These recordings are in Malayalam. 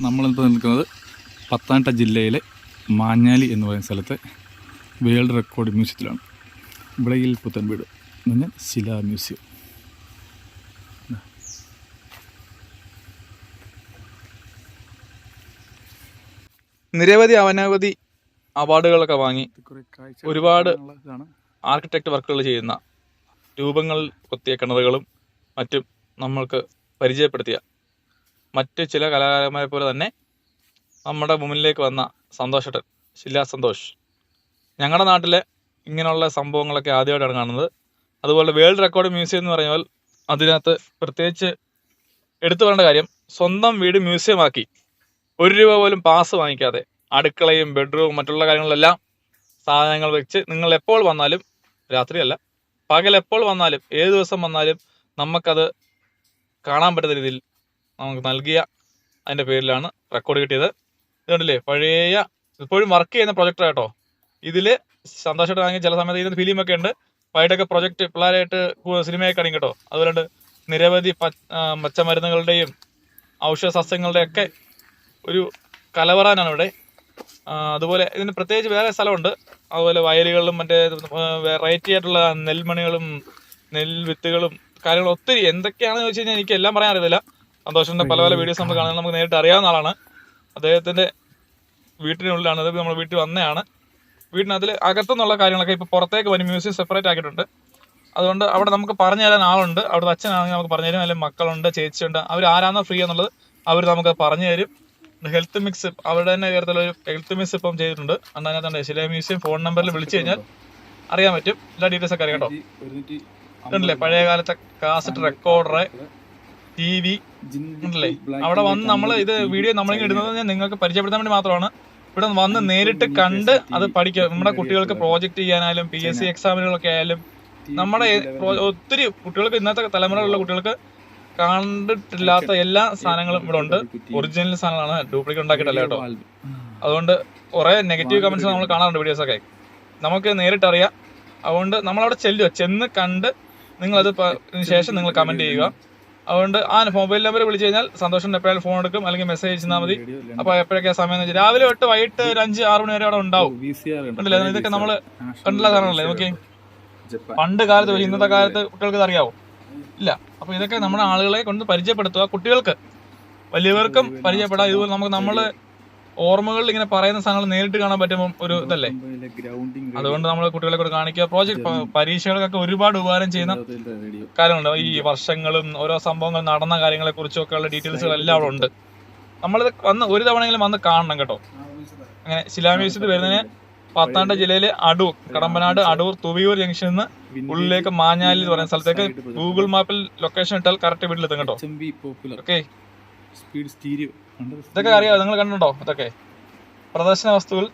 നമ്മളിപ്പോൾ നിൽക്കുന്നത് പത്തനംതിട്ട ജില്ലയിലെ മാഞ്ഞാലി എന്ന് പറയുന്ന സ്ഥലത്തെ വേൾഡ് റെക്കോർഡ് മ്യൂസിയത്തിലാണ്. വിളയിൽ പുത്തൻ വീട് എന്ന് പറഞ്ഞാൽ ശിലാ മ്യൂസിയം. നിരവധി അനവധി അവാർഡുകളൊക്കെ വാങ്ങി ഒരുപാട് ആർക്കിടെക്ട് വർക്കുകൾ ചെയ്യുന്ന രൂപങ്ങൾ കൊത്തിയ കിണറുകളും മറ്റും നമ്മൾക്ക് പരിചയപ്പെടുത്തിയ മറ്റ് ചില കലാകാരന്മാരെ പോലെ തന്നെ നമ്മുടെ മുന്നിലേക്ക് വന്ന സന്തോഷട്ടൻ ശില്ലാ സന്തോഷ്. ഞങ്ങളുടെ നാട്ടിലെ ഇങ്ങനെയുള്ള സംഭവങ്ങളൊക്കെ ആദ്യമായിട്ടാണ് കാണുന്നത്. അതുപോലെ വേൾഡ് റെക്കോർഡ് മ്യൂസിയം എന്ന് പറഞ്ഞാൽ അതിനകത്ത് പ്രത്യേകിച്ച് എടുത്തു പറയേണ്ട കാര്യം സ്വന്തം വീട് മ്യൂസിയമാക്കി ഒരു രൂപ പോലും പാസ് വാങ്ങിക്കാതെ അടുക്കളയും ബെഡ്റൂം മറ്റുള്ള കാര്യങ്ങളെല്ലാം സാധനങ്ങൾ വെച്ച് നിങ്ങൾ എപ്പോൾ വന്നാലും രാത്രിയല്ല പകൽ എപ്പോൾ വന്നാലും ഏത് ദിവസം വന്നാലും നമുക്കത് കാണാൻ പറ്റുന്ന രീതിയിൽ നമുക്ക് നൽകിയ അതിന്റെ പേരിലാണ് റെക്കോർഡ് കിട്ടിയത്. ഇതുണ്ടല്ലേ പഴയ ഇപ്പോഴും വർക്ക് ചെയ്യുന്ന പ്രൊജക്ടർ കേട്ടോ. ഇതിൽ സന്തോഷമായിട്ട് ചില സമയത്ത് ഇതിന് ഫിലിമൊക്കെ ഉണ്ട്. വൈകിട്ടൊക്കെ പ്രൊജക്ട് പിള്ളേരായിട്ട് സിനിമയൊക്കെ ആണെങ്കിൽ കേട്ടോ അതുകൊണ്ട് നിരവധി പച്ചമരുന്നുകളുടെയും ഔഷധ സസ്യങ്ങളുടെയൊക്കെ ഒരു കലവറാനാണ് ഇവിടെ. അതുപോലെ ഇതിന് പ്രത്യേകിച്ച് വേറെ സ്ഥലമുണ്ട്. അതുപോലെ വയലുകളിലും മറ്റേ വെറൈറ്റി ആയിട്ടുള്ള നെൽമണികളും നെൽവിത്തുകളും കാര്യങ്ങളും ഒത്തിരി. എന്തൊക്കെയാണെന്ന് ചോദിച്ചു കഴിഞ്ഞാൽ എനിക്ക് എല്ലാം പറയാൻ അറിയത്തില്ല. സന്തോഷിന്റെ പല പല വീഡിയോസ് നമ്മൾ കാണുന്നത് നമുക്ക് നേരിട്ട് അറിയാവുന്ന ആളാണ്. അദ്ദേഹത്തിന്റെ വീട്ടിനുള്ളിലാണ്. അതായത് നമ്മൾ വീട്ടിൽ വന്നതാണ് വീടിനകത്തിൽ അകത്തുനിന്നുള്ള കാര്യങ്ങളൊക്കെ ഇപ്പൊ പുറത്തേക്ക് വരും. മ്യൂസിയം സെപ്പറേറ്റ് ആക്കിയിട്ടുണ്ട്. അതുകൊണ്ട് അവിടെ നമുക്ക് പറഞ്ഞു തരാൻ ആളുണ്ട്. അവിടെ അച്ഛനാണെങ്കിൽ നമുക്ക് പറഞ്ഞു തരും. അല്ലെങ്കിൽ മക്കളുണ്ട് ചേച്ചിയുണ്ട്. അവർ ആരാണോ ഫ്രീ എന്നുള്ളത് അവർ നമുക്ക് പറഞ്ഞു തരും. ഹെൽത്ത് മിക്സ് അവിടെ തന്നെ കയറത്തിൽ ഒരു ഹെൽത്ത് മിക്സ് ഇപ്പം ചെയ്തിട്ടുണ്ട്. അന്ന് അതിനകത്തുണ്ട് ശില മ്യൂസിയം ഫോൺ നമ്പറിൽ വിളിച്ചു കഴിഞ്ഞാൽ അറിയാൻ പറ്റും. എല്ലാ ഡീറ്റെയിൽസ് ഒക്കെ അറിയാം കേട്ടോ. ഉണ്ടല്ലേ പഴയ കാലത്തെ കാസറ്റ് റെക്കോർഡർ ടി വി ഉണ്ടല്ലേ? അവിടെ വന്ന് നമ്മൾ ഇത് വീഡിയോ നമ്മളിങ്ങനെ ഇടുന്നത് ഞാൻ നിങ്ങൾക്ക് പരിചയപ്പെടുത്താൻ വേണ്ടി മാത്രമാണ്. ഇവിടെ വന്ന് നേരിട്ട് കണ്ട് അത് പഠിക്കുക. നമ്മുടെ കുട്ടികൾക്ക് പ്രോജക്റ്റ് ചെയ്യാനായാലും പി എസ് സി എക്സാമിനുകളൊക്കെ ആയാലും നമ്മുടെ ഒത്തിരി കുട്ടികൾക്ക് ഇന്നത്തെ തലമുറയിലുള്ള കുട്ടികൾക്ക് കണ്ടിട്ടില്ലാത്ത എല്ലാ സാധനങ്ങളും ഇവിടെ ഉണ്ട്. ഒറിജിനൽ സാധനങ്ങളാണ്. ഡ്യൂപ്ലിക്കേറ്റ് ഉണ്ടാക്കിയിട്ടല്ല കേട്ടോ. അതുകൊണ്ട് കുറെ നെഗറ്റീവ് കമന്റ്സ് നമ്മൾ കാണാറുണ്ട് വീഡിയോസ് ഒക്കെ. നമുക്ക് നേരിട്ട് അറിയാം അതുകൊണ്ട് നമ്മൾ അവിടെ ചെല്ലുക. ചെന്ന് കണ്ട് നിങ്ങൾ അത് ശേഷം നിങ്ങൾ കമന്റ് ചെയ്യുക. അതുകൊണ്ട് ആ മൊബൈൽ നമ്പർ വിളിച്ചു കഴിഞ്ഞാൽ സന്തോഷം എപ്പോഴും ഫോൺ എടുക്കും അല്ലെങ്കിൽ മെസ്സേജ് അയച്ചാൽ മതി. അപ്പൊ എപ്പോഴൊക്കെ സമയം വെച്ചാൽ രാവിലെ തൊട്ട് വൈകിട്ട് ഒരു അഞ്ച് ആറ് മണി വരെ അവിടെ ഉണ്ടാവും. ഉണ്ടല്ലേ ഇതൊക്കെ നമ്മൾ കണ്ടുള്ള സാധനങ്ങളല്ലേ നോക്കി പണ്ട് കാലത്ത് ഇന്നത്തെ കാലത്ത് കുട്ടികൾക്ക് ഇത് അറിയാവോ ഇല്ല. അപ്പൊ ഇതൊക്കെ നമ്മുടെ ആളുകളെ കൊണ്ട് പരിചയപ്പെടുത്തുക കുട്ടികൾക്ക് വലിയവർക്കും പരിചയപ്പെടാം. ഇതുപോലെ നമുക്ക് നമ്മൾ ഓർമ്മകളിൽ ഇങ്ങനെ പറയുന്ന സാധനങ്ങൾ നേരിട്ട് കാണാൻ പറ്റുമ്പോൾ ഒരു ഇതല്ലേ? അതുകൊണ്ട് നമ്മൾ കുട്ടികളെ കൂടെ കാണിക്കുക. പ്രോജക്ട് പരീക്ഷകൾക്കൊക്കെ ഒരുപാട് ഉപകാരം ചെയ്യുന്ന കാര്യങ്ങളുണ്ട്. ഈ വർഷങ്ങളും ഓരോ സംഭവങ്ങളും നടന്ന കാര്യങ്ങളെ കുറിച്ചൊക്കെ ഉള്ള ഡീറ്റെയിൽസുകൾ എല്ലാം അവിടെ ഉണ്ട് നമ്മളിത് വന്ന് ഒരു തവണയെങ്കിലും വന്ന് കാണണം കേട്ടോ. അങ്ങനെ ശിലാമ്യൂസിയത്തിൽ വരുന്നതിന് പത്താണ്ട് ജില്ലയിലെ അടൂർ കടമ്പനാട് അടൂർ തുവിയൂർ ജംഗ്ഷനിൽ നിന്ന് ഉള്ളിലേക്ക് മാഞ്ഞാലി എന്ന് പറയുന്ന സ്ഥലത്തേക്ക് ഗൂഗിൾ മാപ്പിൽ ലൊക്കേഷൻ ഇട്ടാൽ കറക്റ്റ് വീട്ടിലെത്തും കേട്ടോ. ഓക്കെ സ്പീഡ് സ്റ്റീരിയോ ഇതൊക്കെ അറിയാമോ നിങ്ങൾ കണ്ടിട്ടുണ്ടോ? ഇതൊക്കെ. പ്രദർശന വസ്തുക്കൾ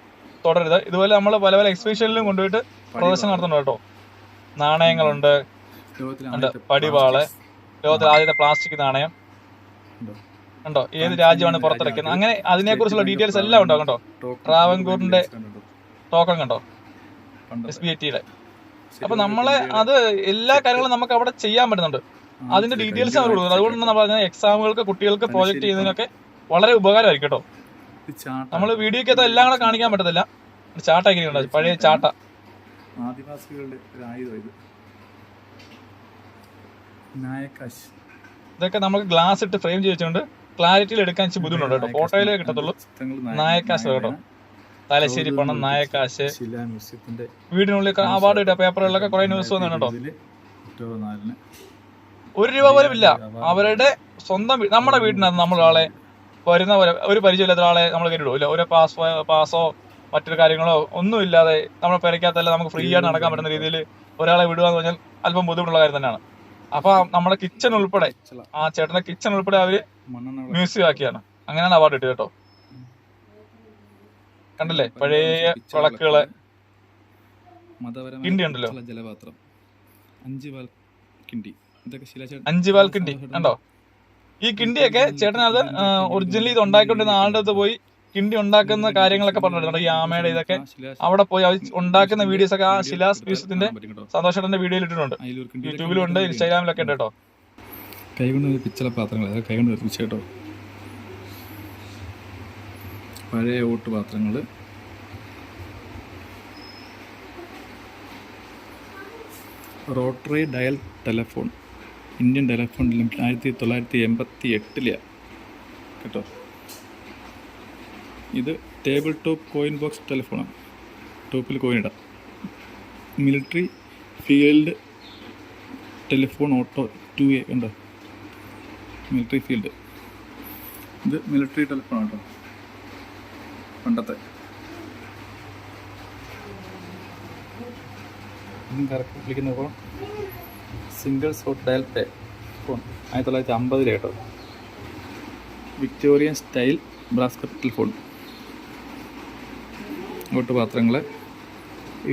തുടരുത്. ഇതുപോലെ നമ്മൾ പല പല എക്സിബിഷനിലും കൊണ്ടുപോയിട്ട് പ്രദർശനം നടത്തുന്നുണ്ട് കേട്ടോ. നാണയങ്ങളുണ്ട്. പടിവാൾ ലോകത്തിലെ ആദ്യത്തെ പ്ലാസ്റ്റിക് നാണയം. ഉണ്ടോ? ഏത് രാജ്യമാണ് പുറത്തിറക്കുന്നത്? അങ്ങനെ അതിനെക്കുറിച്ചുള്ള ഡീറ്റെയിൽസ് എല്ലാം ഉണ്ടോ? കണ്ടോ ട്രാവൻകൂറിന്റെ ടോക്കൺ കണ്ടോ? എസ് ബി ഐ ടിയുടെ അപ്പൊ നമ്മളെ അത് എല്ലാ കാര്യങ്ങളും നമുക്ക് അവിടെ ചെയ്യാൻ പറ്റുന്നുണ്ട്. അതിന്റെ ഡീറ്റെയിൽസ് അവർ കൊടുക്കുന്നത് അതുകൊണ്ട് നമ്മൾ പറഞ്ഞ എക്സാമുകൾക്ക് കുട്ടികൾക്ക് പ്രോജക്ട് ചെയ്യുന്നതിനൊക്കെ വളരെ ഉപകാരമായിരിക്കും കേട്ടോ. നമ്മൾ വീഡിയോക്കകത്ത് എല്ലാം കൂടെ കാണിക്കാൻ പറ്റത്തില്ല. ചാട്ട എങ്ങനെയുണ്ട് പഴയ ചാട്ട. ആദിവാസികളുടെ ഇതൊക്കെ നമുക്ക് ഗ്ലാസ് ഇട്ട് ഫ്രെയിം ചെയ്തുകൊണ്ട് ക്ലാരിറ്റിയിൽ എടുക്കാൻ ഇച്ചിരി ബുദ്ധിമുട്ടുണ്ട് കേട്ടോ. ഫോട്ടോയിലേ കിട്ടത്തുള്ളൂ. നായക്കാശ് കേട്ടോ. തലശ്ശേരി പണം നായക്കാശ്. വീടിനുള്ളിൽ അവാർഡ് കിട്ടിയ പേപ്പറുകളിലൊക്കെ കുറെ ന്യൂസ് വന്നു ഒരു രൂപ പോലും ഇല്ല. അവരുടെ സ്വന്തം നമ്മുടെ വീട്ടിനകത്ത് നമ്മൾ ഒരാളെ വരുന്ന പോലെ ഒരു പരിചയമില്ലാത്ത ഒരാളെ നമ്മൾ കയറ്റിടും ഇല്ല ഒരു പാസ് പാസോ മറ്റൊരു കാര്യങ്ങളോ ഒന്നും ഇല്ലാതെ നമ്മുടെ പെരയ്ക്കകത്തല്ല നമുക്ക് ഫ്രീ ആയിട്ട് നടക്കാൻ പറ്റുന്ന രീതിയിൽ ഒരാളെ വിടുക എന്ന് പറഞ്ഞാൽ അല്പം ബുദ്ധിമുട്ടുള്ള കാര്യം തന്നെയാണ്. അപ്പൊ നമ്മുടെ കിച്ചൺ ഉൾപ്പെടെ ആ ചേട്ടന്റെ കിച്ചൺ ഉൾപ്പെടെ അവർ മ്യൂസിയം ആക്കിയാണ്. അങ്ങനെയാണ് അവാർഡ് കിട്ടിയത് കേട്ടോ. കണ്ടില്ലേ? പഴയ വിളക്കുകൾ. കിണ്ടി ഉണ്ടല്ലോ. ജലപാത്രം. അഞ്ച് കിണ്ടി. അഞ്ച് പാൽ കിണ്ടി കണ്ടോ? ഈ കിണ്ടിയൊക്കെ ചേട്ടനത് ഒറിജിനലി ഇത് ഉണ്ടാക്കിക്കൊണ്ടിരുന്ന ആളുടെ അടുത്ത് പോയി കിണ്ടി ഉണ്ടാക്കുന്ന കാര്യങ്ങളൊക്കെ പറഞ്ഞിട്ടുണ്ട്. ഈ ആമയുടെ ഇതൊക്കെ അവിടെ പോയി അവർ ഉണ്ടാക്കുന്ന വീഡിയോസ് ഒക്കെ ആ ശിലാസ് മ്യൂസിയത്തിന്റെ സന്തോഷേട്ടന്റെ വീഡിയോയിൽ ഇട്ടിട്ടുണ്ട്. യൂട്യൂബിലും ഉണ്ട് ഇൻസ്റ്റാഗ്രാമിലൊക്കെ ഉണ്ട് കേട്ടോ. കൈകൊണ്ട് പിച്ചള പാത്രങ്ങൾ അതൊക്കെ കൈകൊണ്ട് നിർമ്മിച്ച കേട്ടോ. പഴയ ഓട്ടുപാത്രങ്ങൾ rotary dial telephone. Indian telephone limited ആയിരത്തി തൊള്ളായിരത്തി എൺപത്തി എട്ടിലെയാണ് കേട്ടോ. ഇത് ടേബിൾ ടോപ്പ് കോയിൻ ബോക്സ് ടെലിഫോണാണ് ടോപ്പിൽ കോയിൻ ഇടാം. Military field telephone auto two A ഉണ്ടോ മിലിറ്ററി ഫീൽഡ്. ഇത് മിലിറ്ററി ടെലിഫോൺ കേട്ടോ. പണ്ടത്തെ. കറക്റ്റ്. വിളിക്കുന്ന phone single slot dial pay. Phone ആയിരത്തി തൊള്ളായിരത്തി അമ്പതിൽ കേട്ടോ. വിക്ടോറിയൻ സ്റ്റൈൽ ബ്രാസ്കറ്റിൽ ഫോൺ. ഓട്ട് പാത്രങ്ങൾ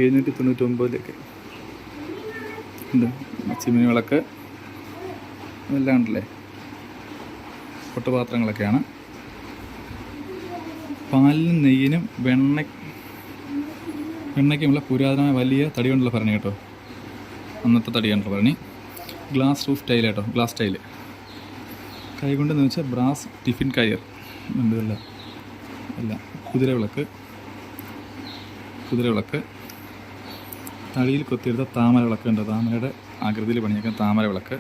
എഴുന്നൂറ്റി തൊണ്ണൂറ്റി ഒമ്പതിലേക്ക് ഉണ്ട് ചിമ്മിനി വിളക്ക്. എല്ലാം ഉണ്ടല്ലേ? ഒട്ടുപാത്രങ്ങളൊക്കെയാണ് പാലിനും നെയ്യിനും വെണ്ണ വെണ്ണയ്ക്കുമുള്ള പുരാതനമായ വലിയ തടി കൊണ്ടുള്ള ഭരണി കേട്ടോ. അന്നത്തെ തടിയാണ് ഭരണി ഗ്ലാസ് റൂഫ് ടൈൽ കേട്ടോ ഗ്ലാസ് ടൈൽ. കൈ കൊണ്ടെന്ന് വെച്ചാൽ ബ്രാസ് ടിഫിൻ കയർ എന്തല്ല അല്ല കുതിരവിളക്ക് കുതിരവിളക്ക് തടിയിൽ കൊത്തിയെടുത്ത താമര വിളക്ക് ഉണ്ട് താമരയുടെ ആകൃതിയിൽ പണിയേക്കുന്ന താമര വിളക്ക്.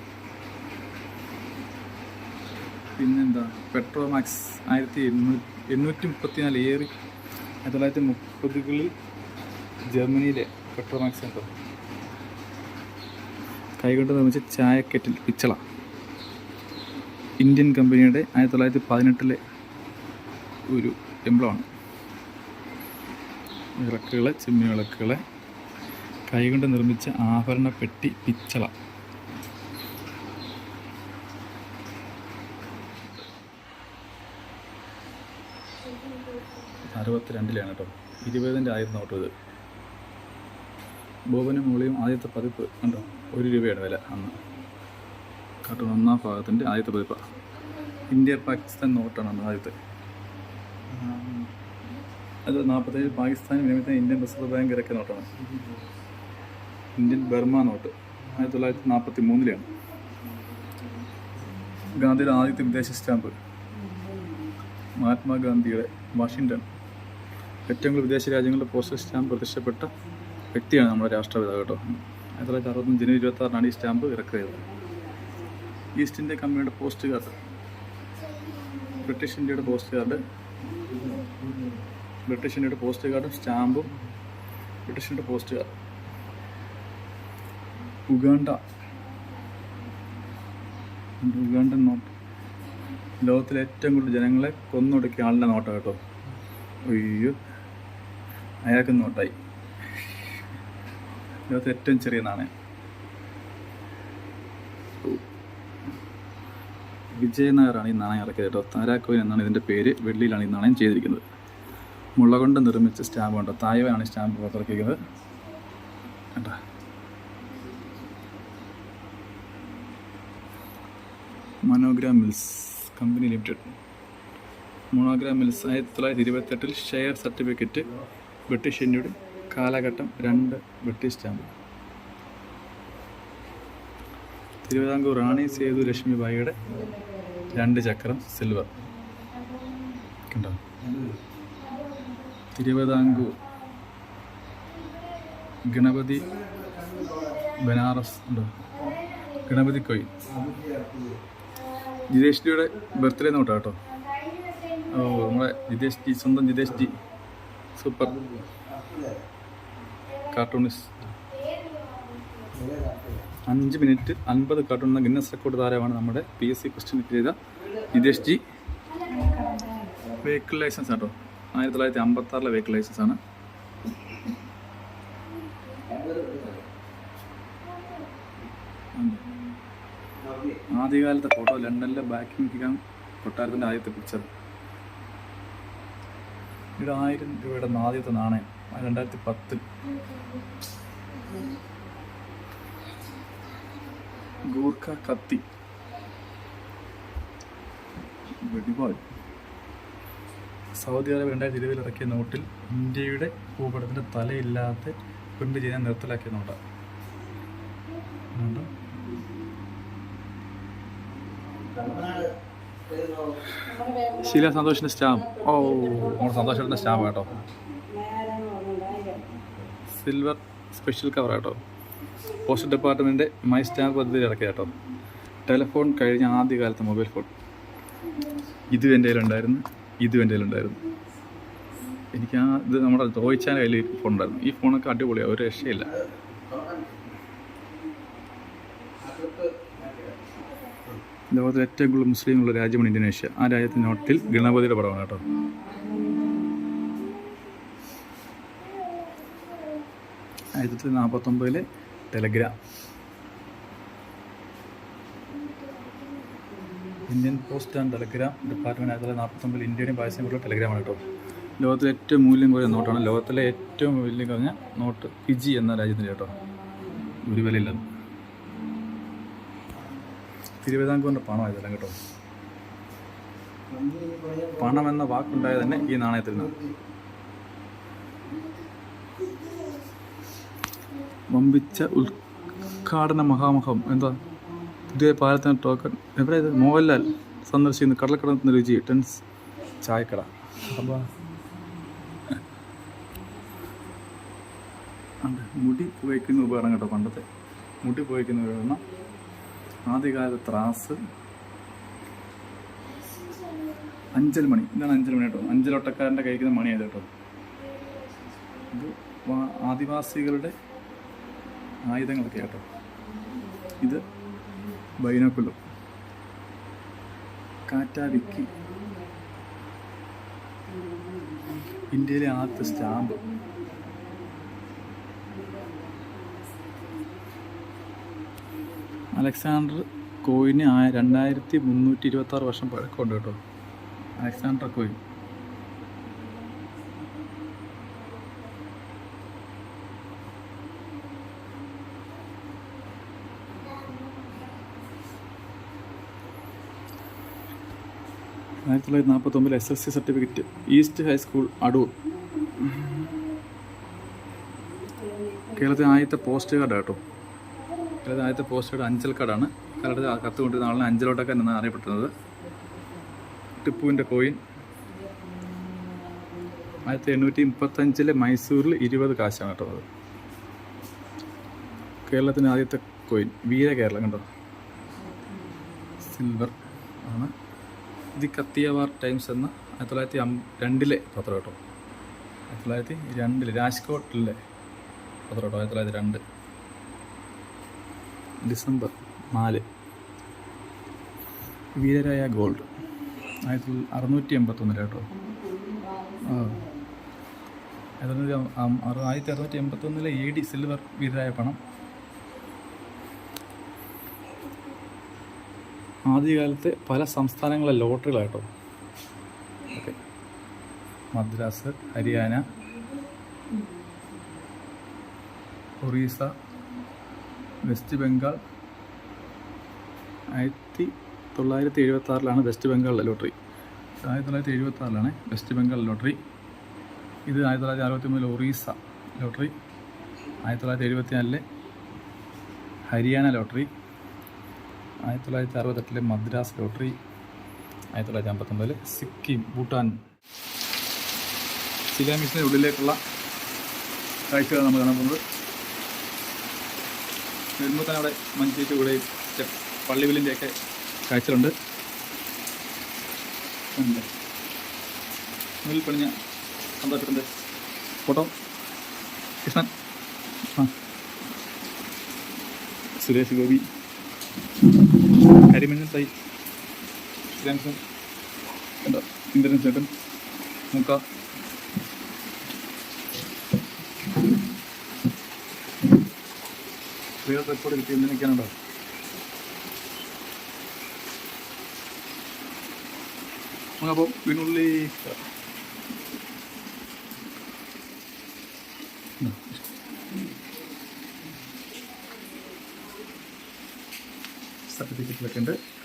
പിന്നെന്താ? പെട്രോമാക്സ് ആയിരത്തി എണ്ണൂറ്റി എണ്ണൂറ്റി മുപ്പത്തിനാല് ഏറി ആയിരത്തി തൊള്ളായിരത്തി മുപ്പതുകളിൽ ജർമ്മനിയിലെ പെട്രോമാക്സ് ഉണ്ടോ കൈകൊണ്ട് നിർമ്മിച്ച ചായക്കെറ്റിൽ പിച്ചള. ഇന്ത്യൻ കമ്പനിയുടെ ആയിരത്തി തൊള്ളായിരത്തി പതിനെട്ടിലെ ഒരു എംബ്ലമാണ്. വിളക്കുകൾ ചിമ്മി വിളക്കുകൾ കൈകൊണ്ട് നിർമ്മിച്ച ആഭരണ പെട്ടി പിച്ചള. അറുപത്തിരണ്ടിലാണ് കേട്ടോ. ഇരുപതിന്റെ ആയിരുന്നു ഓട്ടോ ഇത്. ബോബനും മൂളിയും ആദ്യത്തെ പതിപ്പ് കണ്ടോ? ഒരു രൂപയാണ് വില അന്ന്. കാർട്ടൂൺ ഒന്നാം ഭാഗത്തിന്റെ ആദ്യത്തെ പതിപ്പ്. ഇന്ത്യ പാകിസ്ഥാൻ നോട്ടാണ് അന്ന് ആദ്യത്തെ. അത് നാൽപ്പത്തേഴ് പാകിസ്ഥാൻ വിനിമയത്തിന് ഇന്ത്യൻ റിസർവ് ബാങ്ക് ഇറക്കിയ നോട്ടാണ്. ഇന്ത്യൻ ബർമ നോട്ട് ആയിരത്തി തൊള്ളായിരത്തി നാൽപ്പത്തി മൂന്നിലാണ് ഗാന്ധിയുടെ ആദ്യത്തെ വിദേശ സ്റ്റാമ്പ്. മഹാത്മാഗാന്ധിയുടെ വാഷിങ്ടൺ. ഏറ്റവും കൂടുതൽ വിദേശ രാജ്യങ്ങളുടെ പോസ്റ്റൽ സ്റ്റാമ്പ് പ്രത്യക്ഷപ്പെട്ട വ്യക്തിയാണ് നമ്മുടെ രാഷ്ട്രപിതാവ് കേട്ടോ. ആയിരത്തി തൊള്ളായിരത്തി അറുപത്തൊന്ന് ജനുവരി ഇരുപത്തി ആറിനാണ് ഈ സ്റ്റാമ്പ് ഇറക്കിയത്. ഈസ്റ്റ് ഇന്ത്യ കമ്പനിയുടെ പോസ്റ്റ് കാർഡ് ബ്രിട്ടീഷ് ഇന്ത്യയുടെ പോസ്റ്റ് കാർഡ് ബ്രിട്ടീഷ് ഇന്ത്യയുടെ പോസ്റ്റ് കാർഡും സ്റ്റാമ്പും ബ്രിട്ടീഷ് ഇന്ത്യയുടെ post card. Uganda Ugandan note? ലോകത്തിലെ ഏറ്റവും കൂടുതൽ ജനങ്ങളെ കൊന്നൊടുക്കിയ ആളുടെ നോട്ടാണ് കേട്ടോ. അയ്യോ അയാൾക്ക് നോട്ടായി. ലോകത്തിലെ ഏറ്റവും ചെറിയ നാണയം. വിജയനഗറാണ് ഈ നാണയം ഇറക്കിയത് കേട്ടോ. താരാക്കോയിൻ എന്നാണ് ഇതിന്റെ പേര്. വെള്ളിയിലാണ് ഈ നാണയം ചെയ്തിരിക്കുന്നത്. മുള കൊണ്ട് നിർമ്മിച്ച സ്റ്റാമ്പ് ഉണ്ടോ തായവനാണ് ഈ സ്റ്റാമ്പ് പുറത്തിറക്കിയത് കേട്ടോ monogram mills company limited monogram mills ആയിരത്തി തൊള്ളായിരത്തി ഇരുപത്തെട്ടിൽ ഷെയർ സർട്ടിഫിക്കറ്റ് ബ്രിട്ടീഷ് ഇന്ത്യയുടെ കാലഘട്ടം രണ്ട് ബ്രിട്ടീഷ് സ്റ്റാമ്പ് തിരുവിതാംകൂർ റാണി സേതു ലക്ഷ്മിബായിയുടെ രണ്ട് ചക്രം സിൽവർ. കണ്ടോ? തിരുവിതാംകൂർ ഗണപതി ബനാറസ് ഉണ്ടോ? ഗണപതി കോയിൻ. ജിതേഷ് ജിയുടെ ബർത്ത്ഡേ നോട്ടാ കേട്ടോ. ഓ നമ്മളെ ജിതേഷ് ജി സ്വന്തം ജിതേഷ് ജി സൂപ്പർ. കാർട്ടൂണിസ്റ്റ് അഞ്ച് മിനിറ്റ് അൻപത് കാർട്ടൂൺ എന്ന ഗിന്നസ് റെക്കോർഡ് താരമാണ് നമ്മുടെ പി എസ് സി ക്വസ്റ്റ്യൻ ചെയ്ത നിതേഷ് ജി. വെഹിക്കിൾ ലൈസൻസ് ആട്ടോ. ആയിരത്തി തൊള്ളായിരത്തി അമ്പത്തി ആറിലെ വെഹിക്കിൾ ലൈസൻസ് ആണ്. ആദ്യകാലത്തെ ഫോട്ടോ ലണ്ടനിലെ ബാക്കിംഗ് കൊട്ടാരത്തിന്റെ ആദ്യത്തെ പിക്ചർ ഇവിടെ ആയിരം രൂപയുടെ ആദ്യത്തെ നാണയം. രണ്ടായിരത്തി പത്തിൽ ഗൂർഖ കത്തി. വെടിവാൾ സൗദി അറേബ്യ രണ്ടായിരത്തി ഇരുപതിൽ ഇറക്കിയ നോട്ടിൽ ഇന്ത്യയുടെ ഭൂപടത്തിന്റെ തലയില്ലാത്ത പ്രിന്റ് ചെയ്യാൻ നിർത്തലാക്കിയ നോട്ടാണ്? ശീല സന്തോഷിന്റെ സ്റ്റാമ്പ്. ഓ നമ്മുടെ സന്തോഷത്തിന്റെ സ്റ്റാമ്പ് കേട്ടോ. സിൽവർ സ്പെഷ്യൽ കവർ കേട്ടോ പോസ്റ്റ് ഡിപ്പാർട്ട്മെന്റ് മൈ സ്റ്റാമ്പ് പദ്ധതി ഇറക്കിയ കേട്ടോ ടെലിഫോൺ കഴിഞ്ഞ ആദ്യകാലത്തെ മൊബൈൽ ഫോൺ. ഇതും എന്റെ കയ്യിലുണ്ടായിരുന്നു ഇതും എന്റെ കയ്യിലുണ്ടായിരുന്നു. എനിക്ക് ആ ഇത് നമ്മുടെ റോയിച്ചാന്റെ കയ്യിൽ ഫോൺ ഉണ്ടായിരുന്നു. ഈ ഫോണൊക്കെ അടിപൊളിയാണ് ഒരു രക്ഷയില്ല. ലോകത്തിലെ ഏറ്റവും കൂടുതൽ മുസ്ലിമുള്ള രാജ്യമാണ് ഇന്തോനേഷ്യ. ആ രാജ്യത്തിന്റെ നോട്ടിൽ ഗണപതിയുടെ പടമാണ് കേട്ടോ. ആയിരത്തി നാൽപ്പത്തൊമ്പതിലെ telegram. Indian post and telegram department ആയിരത്തി തൊള്ളായിരത്തി നാൽപ്പത്തൊമ്പതിൽ ഇന്ത്യയുടെയും പാകിസ്ഥാനുള്ള ടെലഗ്രാമാണ് കേട്ടോ. ലോകത്തിലെ ഏറ്റവും മൂല്യം കുറഞ്ഞ നോട്ടാണ് ലോകത്തിലെ ഏറ്റവും മൂല്യം കുറഞ്ഞ നോട്ട് ഫിജി എന്ന രാജ്യത്തിന്റെ കേട്ടോ. ഒരു വിലയില്ല തിരുവിതാംകൂറിന്റെ പണം ഇതെല്ലാം കേട്ടോ. പണം എന്ന വാക്കുണ്ടായത് തന്നെ ഈ നാണയത്തിൽ നിന്ന് വമ്പിച്ച ഉദ്ഘാടന മഹാമഹം. എന്താ? പുതിയ പാലത്തിന് ടോക്കൺ എവിടെ ഇത്? മോഹൻലാൽ സന്ദർശിക്കുന്നു കടലക്കടത്തിന് രുചി. ടെൻസ് ചായക്കട. അപ്പോൾ. മുടി പുകയ്ക്കുന്ന ഉപകരണം കേട്ടോ പണ്ടത്തെ. മുടി പോയിക്കുന്ന ഉപകരണം. ആദ്യകാല ത്രാസ്. അഞ്ചൽ മണി ഇതാണ് അഞ്ചൽ മണി കേട്ടോ അഞ്ചലൊട്ടക്കാരന്റെ കഴിക്കുന്ന മണിയാണ് കേട്ടോ. ഇത് ആദിവാസികളുടെ ആയുധങ്ങളൊക്കെ കേട്ടോ ഇത് ബൈനോക്കുലർ കാറ്റാവിക്കി ഇന്ത്യയിലെ ആദ്യത്തെ സ്റ്റാമ്പ്. അലക്സാണ്ടർ കോയിന് രണ്ടായിരത്തി മുന്നൂറ്റി ഇരുപത്തി ആറ് വർഷം പഴക്കമുണ്ട് കേട്ടോ. Alexander coin. ആയിരത്തി തൊള്ളായിരത്തി നാൽപ്പത്തൊമ്പതിൽ S S C certificate East high school Adoor. കേരളത്തിലെ ആദ്യത്തെ പോസ്റ്റ് കാർഡ് കേട്ടോ. കേരളത്തിലെ ആദ്യത്തെ പോസ്റ്റ് കാർഡ് അഞ്ചൽ കാർഡാണ്. കേരളത്തിൽ കത്ത് കൊണ്ടിരുന്ന ആളിനെ അഞ്ചലോട്ടക്കാരൻ എന്നാണ് അറിയപ്പെടുന്നത് ടിപ്പുവിന്റെ കോയിൻ. ആയിരത്തി എണ്ണൂറ്റി മുപ്പത്തഞ്ചിലെ മൈസൂരിൽ ഇരുപത് കാശാണ് കേട്ടോ അത്. കേരളത്തിന്റെ ആദ്യത്തെ കോയിൻ. വീര കേരളം കണ്ടോ? സിൽവർ ആണ്. ഇത് കത്തിയവാർ ടൈംസ് എന്ന ആയിരത്തി തൊള്ളായിരത്തി രണ്ടിലെ പത്രം കേട്ടോ ആയിരത്തി തൊള്ളായിരത്തി രണ്ടിൽ രാജ്കോട്ടിലെ പത്രം കേട്ടോ ആയിരത്തി തൊള്ളായിരത്തി രണ്ട്. ഡിസംബർ നാല്. വീരരായ ഗോൾഡ്. ആയിരത്തി അറുന്നൂറ്റി എൺപത്തൊന്നിൽ കേട്ടോ. ആയിരത്തി അറുന്നൂറ്റി എൺപത്തൊന്നിലെ എ ഡി സിൽവർ വീരരായ പണം. ആദ്യകാലത്തെ പല സംസ്ഥാനങ്ങളിലെ ലോട്ടറികളായിട്ടോ ഓക്കെ. മദ്രാസ് ഹരിയാന ഒറീസ വെസ്റ്റ് ബംഗാൾ ആയിരത്തി തൊള്ളായിരത്തി എഴുപത്തി ആറിലാണ് വെസ്റ്റ് ബംഗാളിലെ ലോട്ടറി. ആയിരത്തി തൊള്ളായിരത്തി എഴുപത്തി ആറിലാണ് വെസ്റ്റ് ബംഗാൾ ലോട്ടറി. ഇത് ആയിരത്തി തൊള്ളായിരത്തി അറുപത്തി മൂന്നിൽ ഒറീസ ലോട്ടറി. ആയിരത്തി തൊള്ളായിരത്തി എഴുപത്തി നാലിലെ ഹരിയാന ലോട്ടറി. ആയിരത്തി തൊള്ളായിരത്തി അറുപത്തെട്ടിലെ മദ്രാസ് ലോട്ടറി ആയിരത്തി തൊള്ളായിരത്തി അമ്പത്തൊമ്പതിൽ സിക്കിം ഭൂട്ടാൻ. ശിലാമിസിന്റെ ഉള്ളിലേക്കുള്ള കാഴ്ചകൾ നമ്മൾ കാണാൻ പോകുന്നത്. വരുമ്പോൾ തന്നെ അവിടെ മഞ്ചേറ്റ് കൂടെയും പള്ളിവിലിന്റെയൊക്കെ കാഴ്ചകളുണ്ട്. മുന്നിൽ പണിഞ്ഞ സന്തോഷത്തിന്റെ ഫോട്ടോ. കൃഷ്ണൻ. സുരേഷ് ഗോപി. കരിമഞ്ഞൾ തൈ ശ്രീരാംസൺ കണ്ടോ? ഇന്ദ്രൻ ചേട്ടൻ. മുക്ക. റിയൽ റെക്കോർഡ് കിട്ടി എന്തിനൊക്കെയാണോ നമുക്കപ്പോൾ സർട്ടിഫിക്കറ്റിലൊക്കെ ഉണ്ട്.